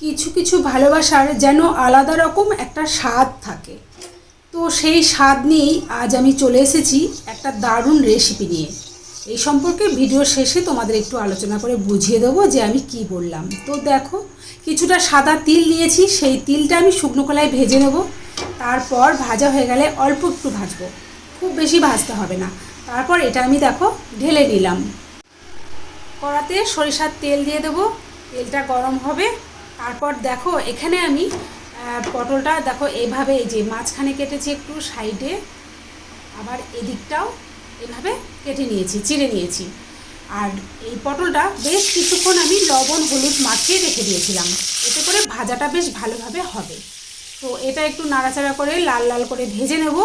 কিছু কিছু ভালোবাসার যেন আলাদা রকম একটা স্বাদ থাকে। তো সেই স্বাদ নিয়েই আজ আমি চলে এসেছি একটা দারুণ রেসিপি নিয়ে। এই সম্পর্কে ভিডিও শেষে তোমাদের একটু আলোচনা করে বুঝিয়ে দেবো যে আমি কি বললাম। তো দেখো, কিছুটা সাদা তিল নিয়েছি, সেই তিলটা আমি শুকনো কলায় ভেজে নেব। তারপর ভাজা হয়ে গেলে অল্প একটু ভাজবো। খুব বেশি ভাজতে হবে না। তারপর এটা আমি দেখো, ঢেলে নিলাম। কড়াতে সরিষার তেল দিয়ে দেবো। তেলটা গরম হবে। তারপর দেখো, এখানে আমি পটলটা দেখো এইভাবে এই যে মাঝখানে কেটেছি একটু, সাইডে, আবার এদিকটাও এভাবে কেটে নিয়েছি, চিড়ে নিয়েছি। আর এই পটলটা বেশ কিছুক্ষণ আমি লবণ, হলুদ মাখিয়ে রেখে দিয়েছিলাম। এতে করে ভাজাটা বেশ ভালোভাবে হবে। তো এটা একটু নাড়াচাড়া করে লাল লাল করে ভেজে নেব।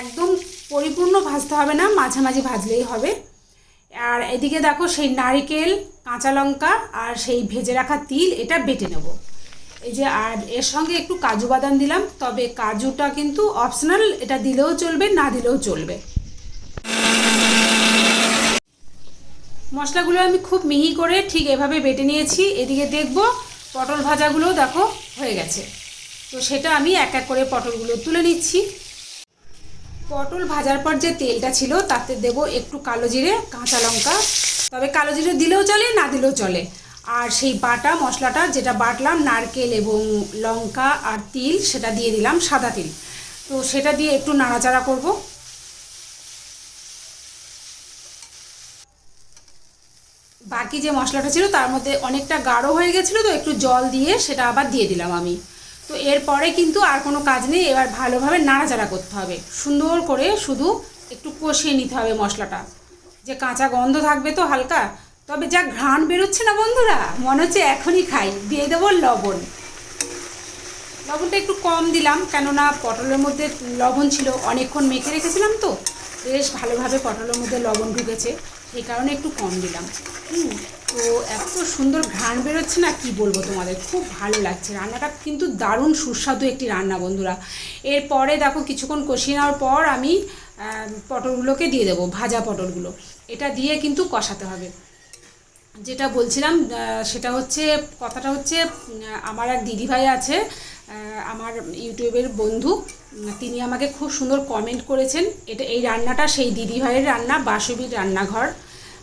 একদম পরিপূর্ণ ভাজতে হবে না, মাঝামাঝি ভাজলেই হবে। আর এদিকে দেখো সেই নারিকেল কাঁচা লঙ্কা আর সেই ভেজে রাখা তিল, এটা বেটে নেব। এই যে, আর এর সঙ্গে একটু কাজু বাদাম দিলাম, তবে কাজুটা কিন্তু অপশনাল এটা দিলেও চলবে, না দিলেও চলবে। মশলাগুলো আমি খুব মিহি করে ঠিক এভাবে বেটে নিয়েছি, এদিকে দেখব পটল ভাজাগুলোও দেখো হয়ে গেছে। তো সেটা আমি এক এক করে পটলগুলো তুলে নিচ্ছি। পটল ভাজার পর যে তেলটা ছিল, তাতে দেব একটু কালো জিরে, কাঁচা লঙ্কা তবে কালো জিরে দিলেও চলে, না দিলেও চলে। আর সেই বাটা মশলাটা, যেটা বাটলাম, নারকেল এবং লঙ্কা আর তিল, সেটা দিয়ে দিলাম সাদা তিল। তো সেটা দিয়ে একটু নাড়াচাড়া করব। বাকি যে মশলাটা ছিল, তার মধ্যে অনেকটা গাঢ় হয়ে গেছিল, তো একটু জল দিয়ে সেটা আবার দিয়ে দিলাম আমি। তো এরপরে কিন্তু আর কোনো কাজ নেই, এবার ভালোভাবে নাড়াচাড়া করতে হবে। সুন্দর করে শুধু একটু কষিয়ে নিতে হবে মশলাটা। যে কাঁচা গন্ধ থাকবে তো হালকা, তবে যা ঘ্রাণ বেরোচ্ছে না বন্ধুরা, মনে হচ্ছে এখনই খাই, দিয়ে দেবো লবণ। লবণটা একটু কম দিলাম, কেননা পটলের মধ্যে লবণ ছিল, অনেকক্ষণ মেখে রেখেছিলাম তো, বেশ ভালোভাবে পটলের মধ্যে লবণ ঢুকেছে, সেই কারণে একটু কম দিলাম। হুম, তো এত সুন্দর ঘ্রাণ বেরোচ্ছে না, কি বলব তোমাদের, খুব ভালো লাগছে। রান্নাটা কিন্তু দারুণ সুস্বাদু একটি রান্না বন্ধুরা। এরপরে দেখো, কিছুক্ষণ কষিয়ে নেওয়ার পর আমি পটলগুলোকে দিয়ে দেবো, ভাজা পটলগুলো। এটা দিয়ে কিন্তু কষাতে হবে। যেটা বলছিলাম সেটা হচ্ছে, কথাটা হচ্ছে আমার এক দিদিভাই আছে আমার ইউটিউবের বন্ধু তিনি আমাকে খুব সুন্দর কমেন্ট করেছেন। এটা, এই রান্নাটা সেই দিদিভাইয়ের রান্না, বাসবির রান্নাঘর।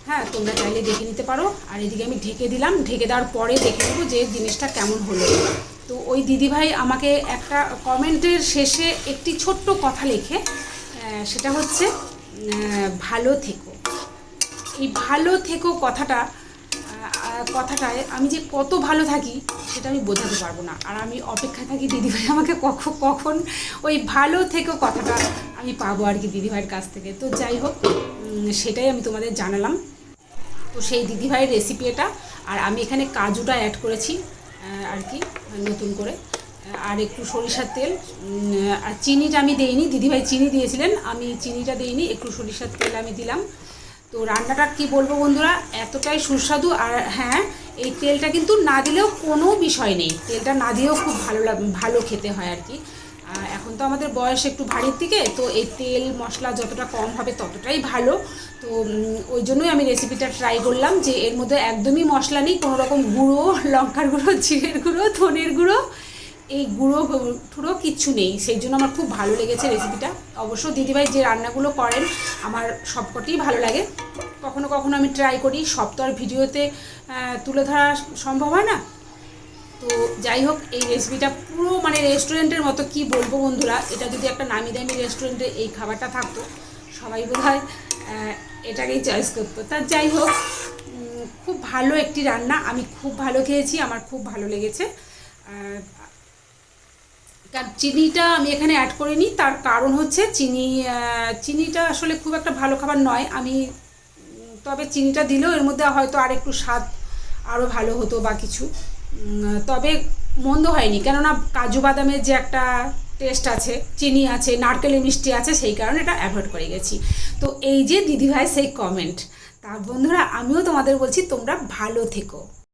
হ্যাঁ তোমরা চাইলে দেখে নিতে পারো। আর এদিকে আমি ঢেকে দিলাম। ঢেকে দেওয়ার পরে দেখে নেব যে জিনিসটা কেমন হলো। তো ওই দিদিভাই আমাকে একটা কমেন্টের শেষে একটি ছোট্ট কথা লেখে সেটা হচ্ছে ভালো থেকো। এই ভালো থেকো কথাটা কথাটায় আমি যে কত ভালো থাকি সেটা আমি বোঝাতে পারব না। আর আমি অপেক্ষায় থাকি দিদিভাই আমাকে কখন কখন ওই ভালো থেকো কথাটা আমি পাবো আর কি দিদিভাইয়ের কাছ থেকে। তো যাই হোক সেটাই আমি তোমাদের জানালাম। তো সেই দিদিভাইয়ের রেসিপি এটা, আর আমি এখানে কাজুটা অ্যাড করেছি আর কি, নতুন করে। আর একটু সরিষার তেল আর চিনিটা আমি দেইনি দিদিভাই চিনি দিয়েছিলেন, আমি চিনিটা দেইনি, একটু সরিষার তেল আমি দিলাম। তো রান্নাটা কি বলব বন্ধুরা? এতটাই সুস্বাদু আর হ্যাঁ এই তেলটা কিন্তু না দিলেও কোনো বিষয় নেই। তেলটা না দিয়েও খুব ভালো ভালো খেতে হয় আর কি। এখন তো আমাদের বয়স একটু ভারীর দিকে, তো এই তেল মশলা যতটা কম হবে ততটাই ভালো। তো ওই জন্যই আমি রেসিপিটা ট্রাই করলাম যে এর মধ্যে একদমই মশলা নেই কোনো রকম গুঁড়ো, লঙ্কার গুঁড়ো, জিরের গুঁড়ো, ধনের গুঁড়ো এই গুঁড়ো ঠুড়ো কিচ্ছু নেই, সেই জন্য আমার খুব ভালো লেগেছে রেসিপিটা অবশ্য দিদিভাই যে রান্নাগুলো করেন, আমার সবকটিই ভালো লাগে। কখনো কখনো আমি ট্রাই করি, সব তো আর ভিডিওতে তুলে ধরা সম্ভব হয় না। তো যাই হোক, এই রেসিপিটা পুরো মানে রেস্টুরেন্টের মতো, কি বলব বন্ধুরা, এটা যদি একটা নামি দামি রেস্টুরেন্টে এই খাবারটা থাকতো, সবাই বোধ হয় এটাকেই চয়েস করতো। তা যাই হোক খুব ভালো একটি রান্না, আমি খুব ভালো খেয়েছি, আমার খুব ভালো লেগেছে। চিনিটা আমি এখানে অ্যাড করিনি, তার কারণ হচ্ছে চিনি চিনিটা আসলে খুব একটা ভালো খাবার নয়। আমি তবে চিনিটা দিলেও এর মধ্যে হয়তো আর একটু স্বাদ আরও ভালো হতো বা কিছু। তবে মন্দ হয়নি, কেননা কাজু বাদামের যে একটা টেস্ট আছে, চিনি আছে, নারকেলের মিষ্টি আছে, সেই কারণে এটা অ্যাভয়েড করে গেছি। তো এই যে দিদিভাই সেই কমেন্ট তা বন্ধুরা আমিও তোমাদের বলছি তোমরা ভালো থেকো।